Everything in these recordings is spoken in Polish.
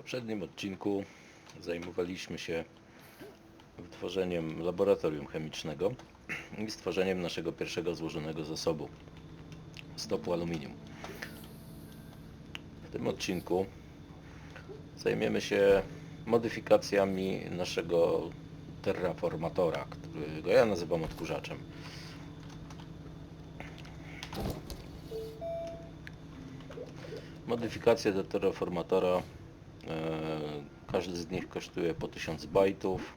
poprzednim odcinku zajmowaliśmy się wytworzeniem laboratorium chemicznego i stworzeniem naszego pierwszego złożonego zasobu stopu aluminium. W tym odcinku zajmiemy się modyfikacjami naszego terraformatora, którego ja nazywam odkurzaczem. Modyfikacje do terraformatora, każdy z nich kosztuje po 1000 bajtów.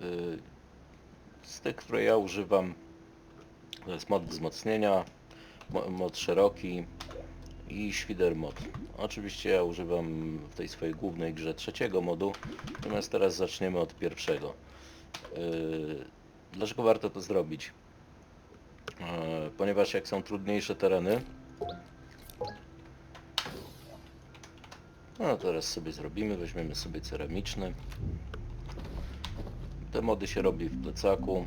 E, z tych, które ja używam, to jest mod wzmocnienia, mo- mod szeroki i świder mod. Oczywiście ja używam w tej swojej głównej grze trzeciego modu, natomiast teraz zaczniemy od pierwszego. E, Dlaczego warto to zrobić? E, Ponieważ jak są trudniejsze tereny, No teraz sobie zrobimy, weźmiemy sobie ceramiczny. Te mody się robi w plecaku.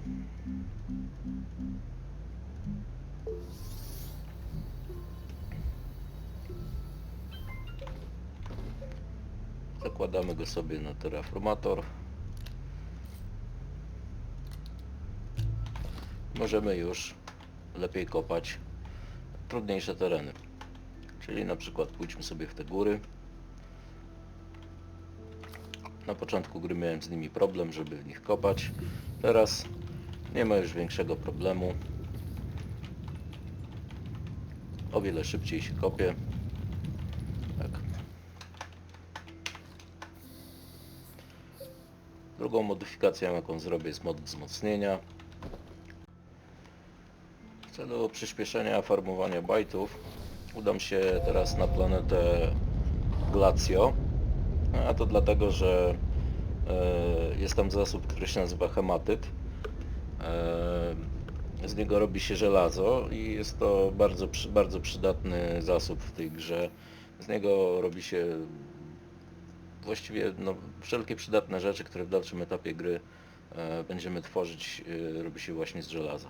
Zakładamy go sobie na terraformator. Możemy już lepiej kopać trudniejsze tereny. Czyli na przykład pójdźmy sobie w te góry. Na początku gry miałem z nimi problem, żeby w nich kopać. Teraz nie ma już większego problemu. O wiele szybciej się kopie. Tak. Drugą modyfikacją jaką zrobię jest mod wzmocnienia. W celu przyspieszenia farmowania bajtów udam się teraz na planetę Glacio. A to dlatego, że e, jest tam zasób, który się nazywa hematyt. E, z niego robi się żelazo i jest to bardzo, bardzo przydatny zasób w tej grze. Z niego robi się właściwie no, wszelkie przydatne rzeczy, które w dalszym etapie gry e, będziemy tworzyć, robi się właśnie z żelaza.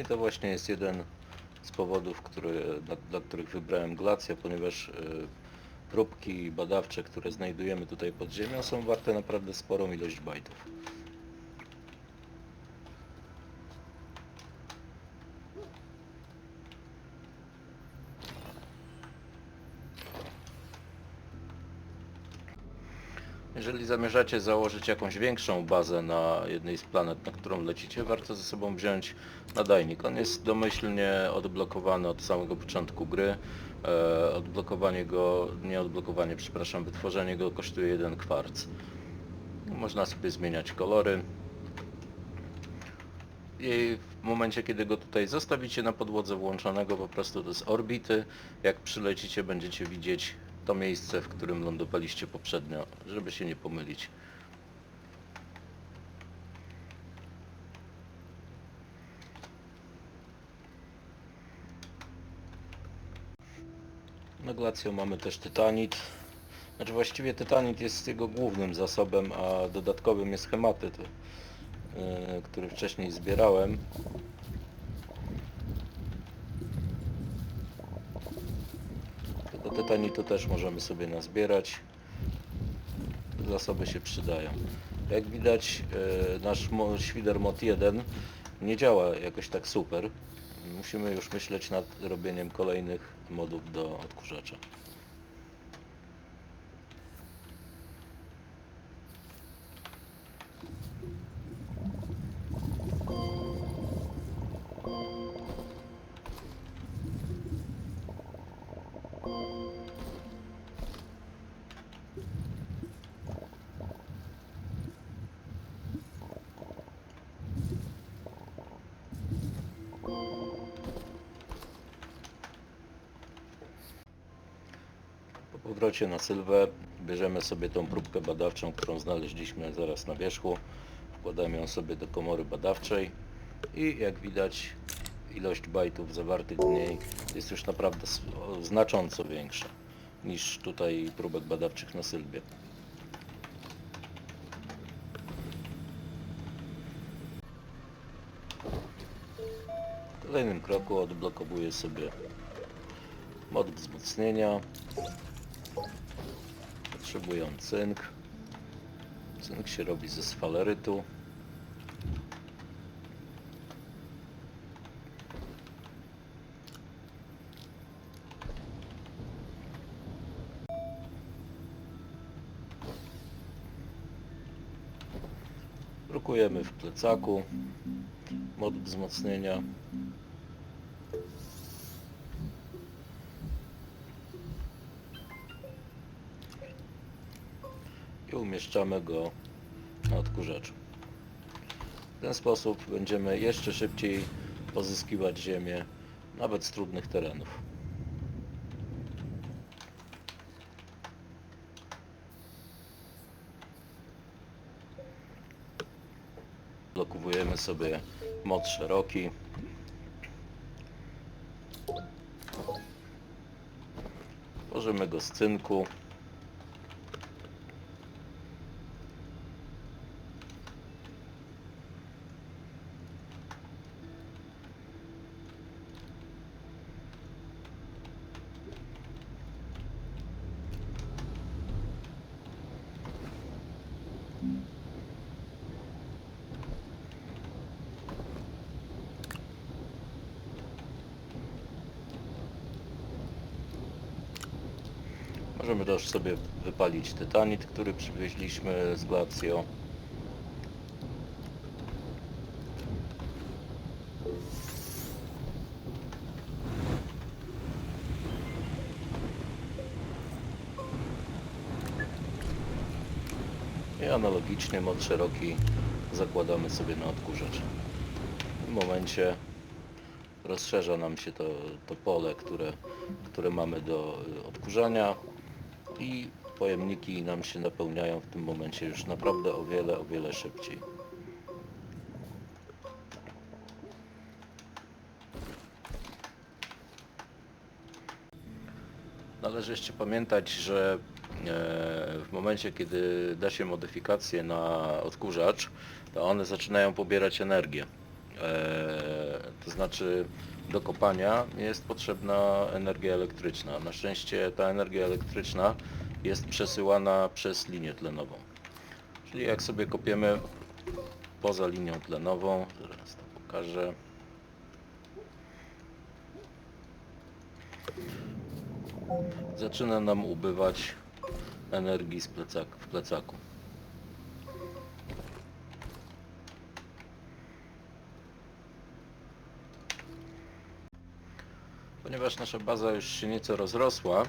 I to właśnie jest jeden z powodów, który, dla, dla których wybrałem Glacja, ponieważ y, próbki badawcze, które znajdujemy tutaj pod ziemią są warte naprawdę sporą ilość bajtów. Jeżeli zamierzacie założyć jakąś większą bazę na jednej z planet, na którą lecicie, warto ze sobą wziąć nadajnik. On jest domyślnie odblokowany od samego początku gry. E, odblokowanie go, nie odblokowanie, przepraszam, wytworzenie go kosztuje jeden kwarc. Można sobie zmieniać kolory. I w momencie, kiedy go tutaj zostawicie na podłodze włączonego po prostu z orbity, jak przylecicie będziecie widzieć to miejsce, w którym lądowaliście poprzednio, żeby się nie pomylić. Na Glacio mamy też tytanit. Znaczy właściwie tytanit jest jego głównym zasobem, a dodatkowym jest hematyt, yy, który wcześniej zbierałem. Tytanitu też możemy sobie nazbierać. Zasoby się przydają. Jak widać yy, nasz świder mod 1 nie działa jakoś tak super. Musimy już myśleć nad robieniem kolejnych modów do odkurzacza. Po powrocie na Sylwę bierzemy sobie tą próbkę badawczą, którą znaleźliśmy zaraz na wierzchu. Wkładamy ją sobie do komory badawczej i jak widać ilość bajtów zawartych w niej jest już naprawdę znacząco większa niż tutaj próbek badawczych na Sylwie. W kolejnym kroku odblokowuję sobie mod wzmocnienia. Potrzebuję cynk. Cynk się robi ze sfalerytu. Drukujemy w plecaku mod wzmocnienia. I umieszczamy go na odkurzaczu. W ten sposób będziemy jeszcze szybciej pozyskiwać ziemię, nawet z trudnych terenów. Blokowujemy sobie mod szeroki. Tworzymy go z cynku. Możemy też sobie wypalić tytanit, który przywieźliśmy z Glacio. I analogicznie mod szeroki zakładamy sobie na odkurzacz. W tym momencie rozszerza nam się to, to pole, które, które mamy do y, odkurzania i pojemniki nam się napełniają w tym momencie już naprawdę o wiele, o wiele szybciej. Należy jeszcze pamiętać, że e, w momencie, kiedy da się modyfikacje na odkurzacz, to one zaczynają pobierać energię. E, To znaczy do kopania jest potrzebna energia elektryczna. Na szczęście ta energia elektryczna jest przesyłana przez linię tlenową. Czyli jak sobie kopiemy poza linią tlenową, zaraz to pokażę. Zaczyna nam ubywać energii z plecak, w plecaku. Ponieważ nasza baza już się nieco rozrosła,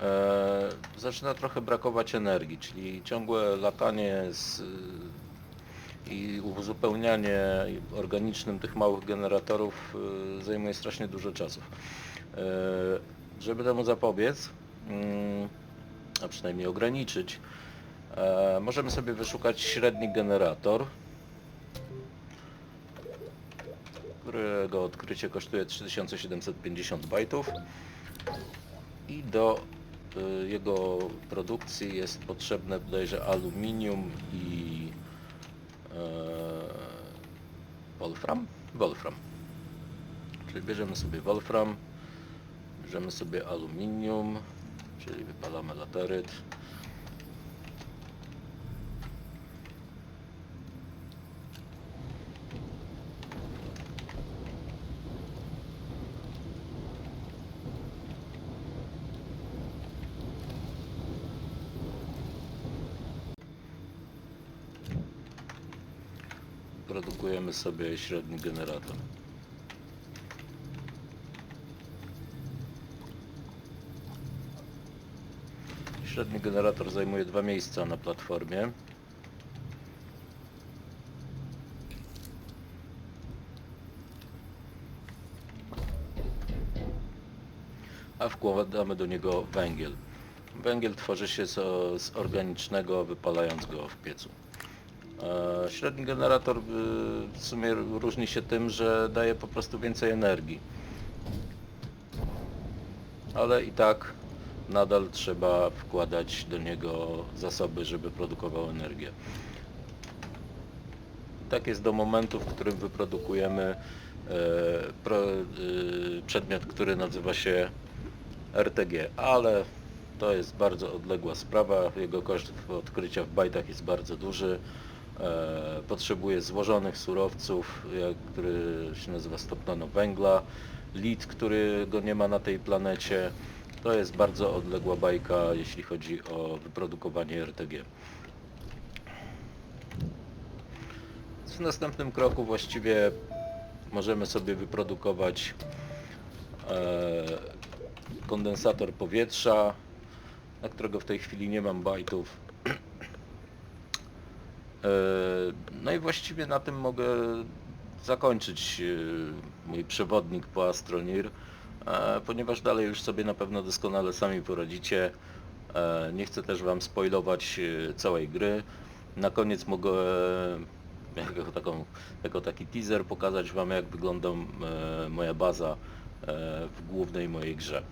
e, zaczyna trochę brakować energii, czyli ciągłe latanie z, i uzupełnianie organicznym tych małych generatorów e, zajmuje strasznie dużo czasu. E, żeby temu zapobiec, mm, a przynajmniej ograniczyć, e, możemy sobie wyszukać średni generator, którego odkrycie kosztuje 3750 bajtów i do y, jego produkcji jest potrzebne bodajże aluminium i e, wolfram? Wolfram. Czyli bierzemy sobie wolfram, bierzemy sobie aluminium, czyli wypalamy lateryt. Produkujemy sobie średni generator. Średni generator zajmuje dwa miejsca na platformie. A wkładamy do niego węgiel. Węgiel tworzy się z, organicznego, wypalając go w piecu. E, Średni generator y, w sumie różni się tym, że daje po prostu więcej energii. Ale i tak nadal trzeba wkładać do niego zasoby, żeby produkował energię. Tak jest do momentu, w którym wyprodukujemy e, przedmiot, który nazywa się RTG, ale to jest bardzo odległa sprawa, jego koszt odkrycia w bajtach jest bardzo duży. E, potrzebuje złożonych surowców, który się nazywa stopniono węgla, lit, którego nie ma na tej planecie. To jest bardzo odległa bajka, jeśli chodzi o wyprodukowanie RTG. W następnym kroku właściwie możemy sobie wyprodukować e, kondensator powietrza, na którego w tej chwili nie mam bajtów. E, No i właściwie na tym mogę zakończyć e, mój przewodnik po Astronir, e, ponieważ dalej już sobie na pewno doskonale sami poradzicie. Nie chcę też Wam spoilować całej gry. Na koniec mogę jako, taką, jako taki teaser pokazać Wam jak wygląda moja baza w głównej mojej grze.